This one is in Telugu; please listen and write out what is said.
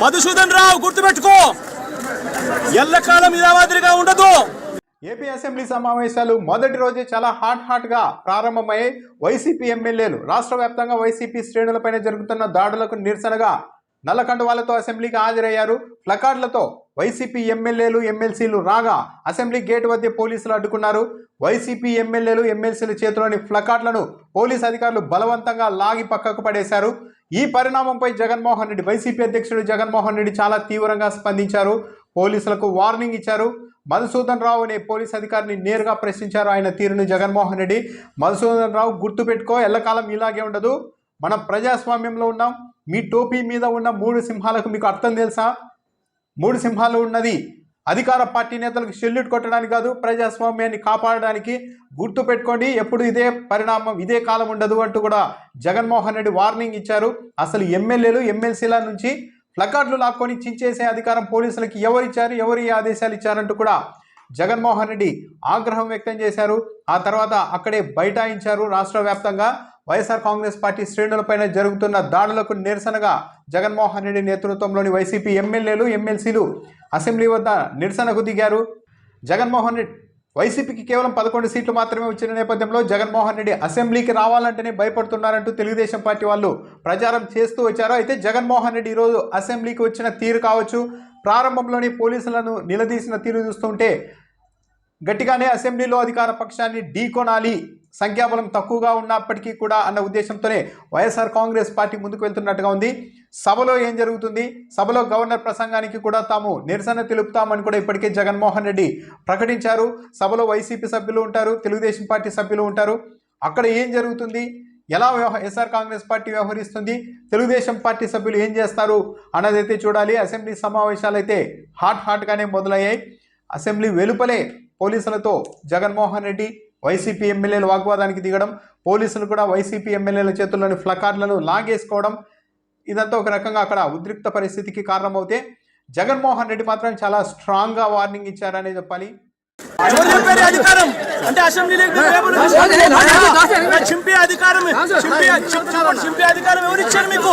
మధుసూదన్ రావు గుర్తుపెట్టుకో. ఎల్లకాలం ఇలా మాదిరిగా ఉండదు. ఏపీ అసెంబ్లీ సమావేశాలు మొదటి రోజే చాలా హాట్ హాట్గా వైసీపీ ఎమ్మెల్యేలు రాష్ట్ర వ్యాప్తంగా వైసీపీ శ్రేణులపైన జరుగుతున్న దాడులకు నిరసనగా నల్లకండువాలతో అసెంబ్లీకి హాజరయ్యారు. ప్లకార్డులతో వైసీపీ ఎమ్మెల్యేలు ఎమ్మెల్సీలు రాగా అసెంబ్లీ గేట్ వద్ద పోలీసులు అడ్డుకున్నారు. వైసీపీ ఎమ్మెల్యేలు ఎమ్మెల్సీల చేతిలోని ప్లకార్డులను పోలీస్ అధికారులు బలవంతంగా లాగి పక్కకు పడేశారు. ఈ పరిణామంపై జగన్మోహన్ రెడ్డి వైసీపీ అధ్యక్షుడు జగన్మోహన్ రెడ్డి చాలా తీవ్రంగా స్పందించారు. పోలీసులకు వార్నింగ్ ఇచ్చారు. మధుసూదన్ రావు అనే పోలీస్ అధికారిని నేరుగా ప్రశ్నించారు ఆయన తీరును జగన్మోహన్ రెడ్డి. మధుసూదన్ రావు గుర్తుపెట్టుకో ఎల్లకాలం ఇలాగే ఉండదు. మనం ప్రజాస్వామ్యంలో ఉన్నాం. మీ టోపీ మీద ఉన్న మూడు సింహాలకు మీకు అర్థం తెలుసా? మూడు సింహాలు ఉన్నది అధికార పార్టీ నేతలకు షెల్యూట్ కొట్టడానికి కాదు ప్రజాస్వామ్యాన్ని కాపాడడానికి గుర్తు పెట్టుకోండి. ఎప్పుడు ఇదే పరిణామం ఇదే కాలం ఉండదు అంటూ కూడా జగన్మోహన్ రెడ్డి వార్నింగ్ ఇచ్చారు. అసలు ఎమ్మెల్యేలు ఎమ్మెల్సీల నుంచి ప్లకార్డులు లాక్కొని చించేసే అధికారం పోలీసులకి ఎవరు ఇచ్చారు ఎవరు ఈ ఆదేశాలు ఇచ్చారంటూ కూడా జగన్మోహన్ రెడ్డి ఆగ్రహం వ్యక్తం చేశారు. ఆ తర్వాత అక్కడే బైఠాయించారు రాష్ట్ర వ్యాప్తంగా. వైఎస్ఆర్ కాంగ్రెస్ పార్టీ శ్రేణులపైన జరుగుతున్న దాడులకు నిరసనగా జగన్మోహన్ రెడ్డి నేతృత్వంలోని వైసీపీ ఎమ్మెల్యేలు ఎమ్మెల్సీలు అసెంబ్లీ వద్ద నిరసనకు దిగారు. జగన్మోహన్ రెడ్డి వైసీపీకి కేవలం పదకొండు సీట్లు మాత్రమే వచ్చిన నేపథ్యంలో జగన్మోహన్ రెడ్డి అసెంబ్లీకి రావాలంటేనే భయపడుతున్నారంటూ తెలుగుదేశం పార్టీ వాళ్ళు ప్రచారం చేస్తూ వచ్చారు. అయితే జగన్మోహన్ రెడ్డి ఈరోజు అసెంబ్లీకి వచ్చిన తీరు కావచ్చు. ప్రారంభంలోని పోలీసులను నిలదీసిన తీరు చూస్తుంటే గట్టిగానే అసెంబ్లీలో అధికార పక్షాన్ని ఢీకొనాలి. సంఖ్యాబలం తక్కువగా ఉన్నప్పటికీ కూడా అన్న ఉద్దేశంతోనే వైఎస్ఆర్ కాంగ్రెస్ పార్టీ ముందుకు వెళ్తున్నట్టుగా ఉంది. సభలో ఏం జరుగుతుంది? సభలో గవర్నర్ ప్రసంగానికి కూడా తాము నిరసన తెలుపుతామని కూడా ఇప్పటికే జగన్మోహన్ రెడ్డి ప్రకటించారు. సభలో వైసీపీ సభ్యులు ఉంటారు తెలుగుదేశం పార్టీ సభ్యులు ఉంటారు. అక్కడ ఏం జరుగుతుంది? ఎలా వ్యవహ ఎస్ఆర్ కాంగ్రెస్ పార్టీ వ్యవహరిస్తుంది? తెలుగుదేశం పార్టీ సభ్యులు ఏం చేస్తారు? అన్నదైతే చూడాలి. అసెంబ్లీ సమావేశాలు అయితే హాట్ హాట్గానే మొదలయ్యాయి. అసెంబ్లీ వెలుపలే పోలీసులతో జగన్మోహన్ రెడ్డి వైసీపీ ఎమ్మెల్యేలు వాగ్వాదానికి దిగడం పోలీసులు కూడా వైసీపీ ఎమ్మెల్యేల చేతుల్లోని ఫ్లకార్డులను లాగేసుకోవడం ఇదంతా ఒక రకంగా అక్కడ ఉద్రిక్త పరిస్థితికి కారణమవుతే జగన్మోహన్ రెడ్డి మాత్రం చాలా స్ట్రాంగ్గా వార్నింగ్ ఇచ్చారనే చెప్పాలి. అధికారం అంటే చింపే అధికారం చింపే అధికారం ఎవరు ఇచ్చారు మీకు?